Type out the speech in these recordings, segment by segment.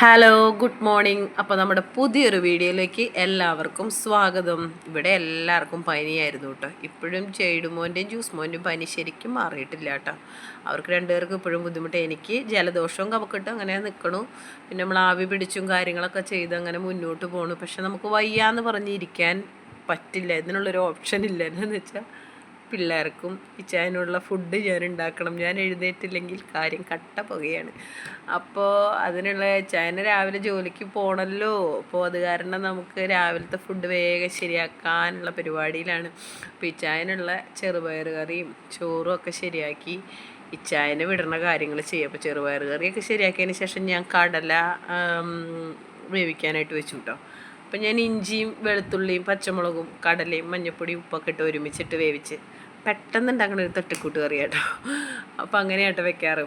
Hello good morning അപ്പോൾ നമ്മുടെ പുതിയൊരു വീഡിയോയിലേക്ക് എല്ലാവർക്കും സ്വാഗതം. ഇവിടെ എല്ലാവർക്കും പനിയായിരുന്നു കേട്ടോ. ഇപ്പോഴും ചേടുമോന്റെയും ജ്യൂസ് മോന്റെയും പനി ശരിക്കും മാറിയിട്ടില്ല കേട്ടോ. അവർക്ക് രണ്ടുപേർക്കും ഇപ്പോഴും ബുദ്ധിമുട്ട്. എനിക്ക് ജലദോഷവും കമക്കിട്ട് അങ്ങനെ നിൽക്കണു പിന്നെ നമ്മൾ ആവി പിടിച്ചും കാര്യങ്ങളൊക്കെ ചെയ്ത് അങ്ങനെ മുന്നോട്ട് പോകണു പക്ഷെ നമുക്ക് വയ്യാന്ന് പറഞ്ഞിരിക്കാൻ പറ്റില്ല. ഇതിനുള്ളൊരു ഓപ്ഷൻ ഇല്ല. എന്നു വെച്ചാൽ പിള്ളേർക്കും ഇച്ചാനുള്ള ഫുഡ് ഞാൻ ഉണ്ടാക്കണം ഞാൻ എഴുന്നേറ്റില്ലെങ്കിൽ കാര്യം കട്ട പുകയാണ്. അപ്പോൾ അതിനുള്ള ചായന രാവിലെ ജോലിക്ക് പോകണമല്ലോ അപ്പോൾ അത് കാരണം നമുക്ക് രാവിലത്തെ ഫുഡ് വേഗം ശരിയാക്കാനുള്ള പരിപാടിയിലാണ്. അപ്പോൾ ഇച്ചായനുള്ള ചെറുപയർ കറിയും ചോറും ഒക്കെ ശരിയാക്കി ഇച്ചായനെ വിടണ കാര്യങ്ങൾ ചെയ്യും. അപ്പോൾ ചെറുപയർ കറിയൊക്കെ ശരിയാക്കിയതിന് ശേഷം ഞാൻ കടല വേവിക്കാനായിട്ട് വെച്ചു കേട്ടോ അപ്പം ഞാൻ ഇഞ്ചിയും വെളുത്തുള്ളിയും പച്ചമുളകും കടലയും മഞ്ഞപ്പൊടിയും ഉപ്പൊക്കെ ഇട്ട് ഒരുമിച്ചിട്ട് വേവിച്ച് പെട്ടെന്ന് ഉണ്ടാക്കുന്ന ഒരു തട്ടിക്കൂട്ട് കറി കേട്ടോ അപ്പോൾ അങ്ങനെയാട്ടോ വെക്കാറ്.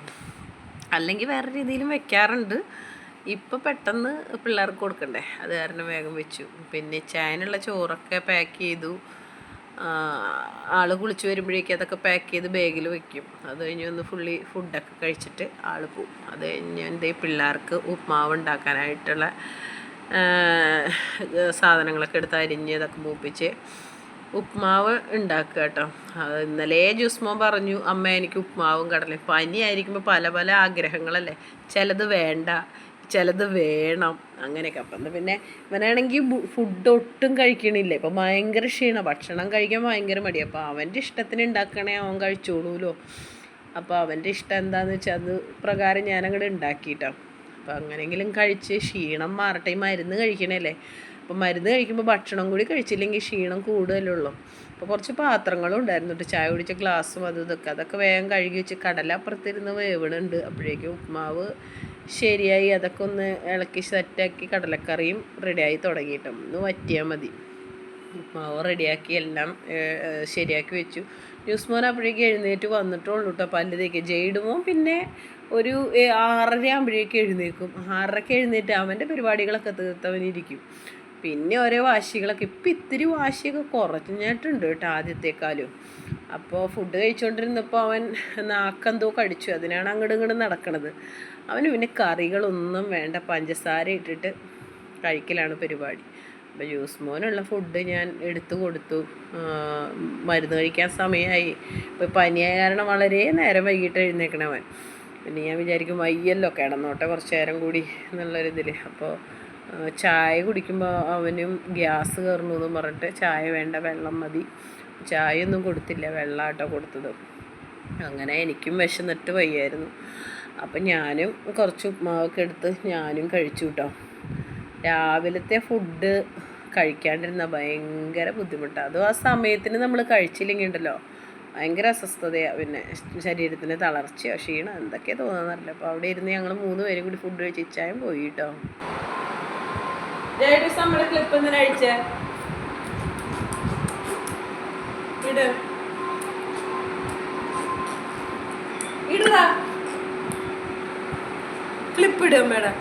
അല്ലെങ്കിൽ വേറെ രീതിയിലും വെക്കാറുണ്ട്. ഇപ്പോൾ പെട്ടെന്ന് പിള്ളേർക്ക് കൊടുക്കണ്ടേ? അത് കാരണം വേഗം വെച്ചു. പിന്നെ ചായനുള്ള ചോറൊക്കെ പാക്ക് ചെയ്തു. ആൾ കുളിച്ച് വരുമ്പോഴേക്കും അതൊക്കെ പാക്ക് ചെയ്ത് ബാഗിൽ വെക്കും. അത് കഴിഞ്ഞ് ഒന്ന് ഫുള്ളി ഫുഡൊക്കെ കഴിച്ചിട്ട് ആൾ പോവും. അത് കഴിഞ്ഞ് എന്റെ പിള്ളേർക്ക് ഉപ്മാവ് ഉണ്ടാക്കാനായിട്ടുള്ള സാധനങ്ങളൊക്കെ എടുത്ത് അരിഞ്ഞ് ഇതൊക്കെ മൂപ്പിച്ച് ഉപ്മാവ് ഉണ്ടാക്കുക കേട്ടോ. അത് ഇന്നലെ ജുസ്മോ പറഞ്ഞു അമ്മ എനിക്ക് ഉപ്മാവും കടലയും. പനിയായിരിക്കുമ്പോൾ പല പല ആഗ്രഹങ്ങളല്ലേ? ചിലത് വേണ്ട ചിലത് വേണം. അങ്ങനെയൊക്കെ. അപ്പം പിന്നെ ഇവനാണെങ്കിൽ ഫുഡ് ഒട്ടും കഴിക്കണില്ല. ഇപ്പം ഭയങ്കര ക്ഷീണം ഭക്ഷണം കഴിക്കാൻ ഭയങ്കര മടി അപ്പോൾ അവന്റെ ഇഷ്ടത്തിന് ഉണ്ടാക്കണേ അവൻ കഴിച്ചോളൂലോ. അപ്പോൾ അവന്റെ ഇഷ്ടം എന്താണെന്ന് വെച്ചാൽ അത് പ്രകാരം ഞാനങ്ങോട്ട് ഉണ്ടാക്കിയിട്ടോ. അപ്പോൾ അങ്ങനെയെങ്കിലും കഴിച്ച് ക്ഷീണം മാറട്ടെ മരുന്ന് കഴിക്കണല്ലേ? അപ്പോൾ മരുന്ന് കഴിക്കുമ്പോൾ ഭക്ഷണം കൂടി കഴിച്ചില്ലെങ്കിൽ ക്ഷീണം കൂടുതലേ ഉള്ളൂ. അപ്പോൾ കുറച്ച് പാത്രങ്ങളും ഉണ്ടായിരുന്നു കേട്ടോ ചായ കുടിച്ച ഗ്ലാസ്സും അതും ഇതൊക്കെ. അതൊക്കെ വേഗം കഴുകി വെച്ച് കടല അപ്പുറത്തിരുന്ന് വേവണുണ്ട്. അപ്പോഴേക്കും ഉപ്മാവ് ശരിയായി അതൊക്കെ ഒന്ന് ഇളക്കി സെറ്റാക്കി കടലക്കറിയും റെഡിയായി തുടങ്ങിയിട്ടും ഒന്ന് വറ്റിയാൽ മതി. ഉപ്മാവ് റെഡിയാക്കി എല്ലാം ശരിയാക്കി വെച്ചു. ന്യൂസ് മോൻ അപ്പോഴേക്കും എഴുന്നേറ്റ് വന്നിട്ടുള്ളൂ കേട്ടോ പല്ല് തേക്കുക പിന്നെ ഒരു ആറര ആകുമ്പോഴേക്കും എഴുന്നേക്കും ആറരയ്ക്ക് എഴുന്നേറ്റ് അവന്റെ പരിപാടികളൊക്കെ തീർത്തവനിരിക്കും. പിന്നെ ഓരോ വാശികളൊക്കെ. ഇപ്പം ഇത്തിരി വാശിയൊക്കെ കുറഞ്ഞിട്ടുണ്ട് കേട്ടോ ആദ്യത്തെക്കാളും അപ്പോൾ ഫുഡ് കഴിച്ചുകൊണ്ടിരുന്നപ്പോൾ അവൻ നാക്കെന്തോ കടിച്ചു. അതിനാണ് അങ്ങോട്ടും ഇങ്ങോട്ടും നടക്കണത്. അവന് പിന്നെ കറികളൊന്നും വേണ്ട. പഞ്ചസാര ഇട്ടിട്ട് കഴിക്കലാണ് പരിപാടി. അപ്പോൾ ജ്യൂസ് മോനുള്ള ഫുഡ് ഞാൻ എടുത്തു കൊടുത്തു. മരുന്ന് കഴിക്കാൻ സമയമായി ഇപ്പോൾ പനിയായ കാരണം വളരെ നേരം വൈകിട്ട് എഴുന്നേക്കണവൻ. പിന്നെ ഞാൻ വിചാരിക്കും വയ്യല്ലോ കിടന്നോട്ടെ കുറച്ച് നേരം കൂടി എന്നുള്ളൊരിതിൽ അപ്പോൾ ചായ കുടിക്കുമ്പോൾ അവനും ഗ്യാസ് കയറുന്നു എന്ന് പറഞ്ഞിട്ട് ചായ വേണ്ട വെള്ളം മതി. ചായ ഒന്നും കൊടുത്തില്ല വെള്ളമാട്ടോ കൊടുത്തത്. അങ്ങനെ എനിക്കും വിശന്നിട്ട് വയ്യായിരുന്നു. അപ്പം ഞാനും കുറച്ച് ഉപ്മാവൊക്കെ എടുത്ത് ഞാനും കഴിച്ചു കേട്ടോ രാവിലത്തെ ഫുഡ് കഴിക്കാണ്ടിരുന്ന ഭയങ്കര ബുദ്ധിമുട്ടാണ് അതും ആ സമയത്തിന് നമ്മൾ കഴിച്ചില്ലെങ്കിൽ ഉണ്ടല്ലോ. ഭയങ്കര അസ്വസ്ഥതയാണ് പിന്നെ ശരീരത്തിന് തളർച്ചയോ ക്ഷീണം എന്തൊക്കെയാ തോന്നുന്നറിയില്ല അപ്പോൾ അവിടെ ഇരുന്ന് ഞങ്ങൾ മൂന്ന് പേരും കൂടി ഫുഡ് കഴിച്ച് ഇച്ചായും പോയി കേട്ടോ നമ്മുടെ ക്ലിപ്പ് അഴിച്ചേ ഇട്. ഇടുതാ ക്ലിപ്പ് ഇടും മേഡം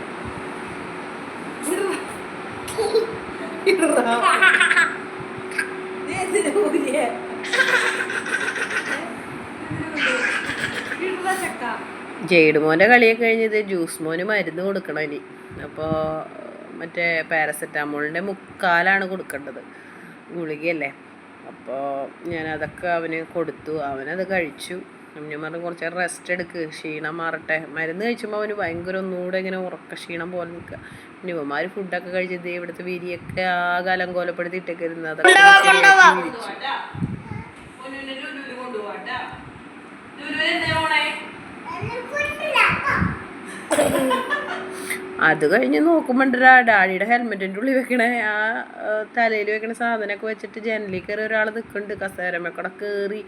ജെയ്ഡ് മോന്റെ കളിയൊക്കെ കഴിഞ്ഞത് ജ്യൂസ് മോന് മരുന്ന് കൊടുക്കണം ഇനി. അപ്പോൾ മറ്റേ പാരസെറ്റാമോളിന്റെ മുക്കാലാണ് കൊടുക്കേണ്ടത്. ഗുളികയല്ലേ? അപ്പോൾ ഞാൻ അതൊക്കെ അവന് കൊടുത്തു. അവനത് കഴിച്ചു. ഞാൻ പറഞ്ഞു കുറച്ച് റെസ്റ്റ് എടുക്ക്. ക്ഷീണം മാറട്ടെ. മരുന്ന് കഴിച്ചുമ്പോൾ അവന് ഭയങ്കര ഒന്നുകൂടെ ഇങ്ങനെ ഉറക്ക ക്ഷീണം പോലെ നിൽക്കുക പിന്നെ ഇവന്മാർ ഫുഡൊക്കെ കഴിച്ചത് ഇവിടുത്തെ വിരിയൊക്കെ ആ കാലം കോലപ്പെടുത്തിയിട്ടൊക്കെ ഇരുന്ന് അതൊക്കെ വിരിച്ചു. അത് കഴിഞ്ഞ് നോക്കുമ്പോണ്ടാ ഡാഡിയുടെ ഹെൽമെറ്റിന്റെ ഉള്ളിൽ വെക്കണ ആ തലയിൽ വെക്കണ സാധനമൊക്കെ വെച്ചിട്ട് ജനലിൽ കയറി ഒരാൾ നിൽക്കുന്നുണ്ട് കസേരമ്മക്കൂടെ കൂടെ കയറി.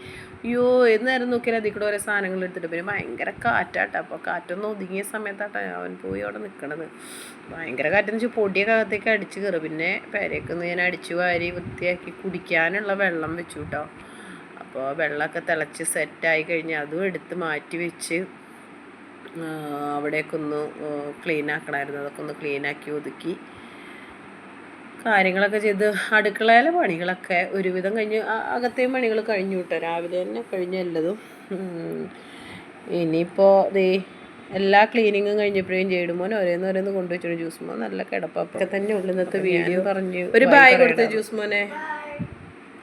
അയ്യോ എന്ന് നേരം നോക്കിയാൽ അതിൽ കൂടെ ഓരോ സാധനങ്ങൾ എടുത്തിട്ട് പിന്നെ ഭയങ്കര കാറ്റാട്ടോ. അപ്പോൾ കാറ്റൊന്നും ഒതുങ്ങിയ സമയത്താട്ടോ അവൻ പോയി അവിടെ നിൽക്കണത് ഭയങ്കര കാറ്റെന്ന് വെച്ചാൽ പൊടിയൊക്കെ അകത്തേക്ക് അടിച്ച് കയറും. പിന്നെ പേരേക്കൊന്ന് ഞാൻ അടിച്ചു വാരി വൃത്തിയാക്കി കുടിക്കാനുള്ള വെള്ളം വെച്ചു കേട്ടോ. അപ്പോൾ വെള്ളമൊക്കെ തിളച്ച് സെറ്റായി കഴിഞ്ഞ് അതും എടുത്ത് മാറ്റി വെച്ച് അവിടെയൊക്കെ ഒന്ന് ക്ലീൻ ആക്കണമായിരുന്നു അതൊക്കെ ഒന്ന് ക്ലീൻ ആക്കി ഒതുക്കി. കാര്യങ്ങളൊക്കെ ചെയ്ത് അടുക്കളയിലെ പണികളൊക്കെ ഒരുവിധം കഴിഞ്ഞ് അകത്തെയും പണികൾ കഴിഞ്ഞു കേട്ടോ. രാവിലെ തന്നെ കഴിഞ്ഞ എല്ലതും. ഇനിയിപ്പോൾ ദേ എല്ലാ ക്ലീനിങ്ങും കഴിഞ്ഞപ്പോഴും ജേടുമോൻ ഓരോന്ന് ഓരോന്ന് കൊണ്ടുവച്ചു ജ്യൂസ് മോൻ നല്ല കിടപ്പൊക്കെ തന്നെ ഉള്ളിന്നത്തെ വീഡിയോ. പറഞ്ഞു ഒരു ബായ് കൊടുത്ത ജ്യൂസ് മോനെ.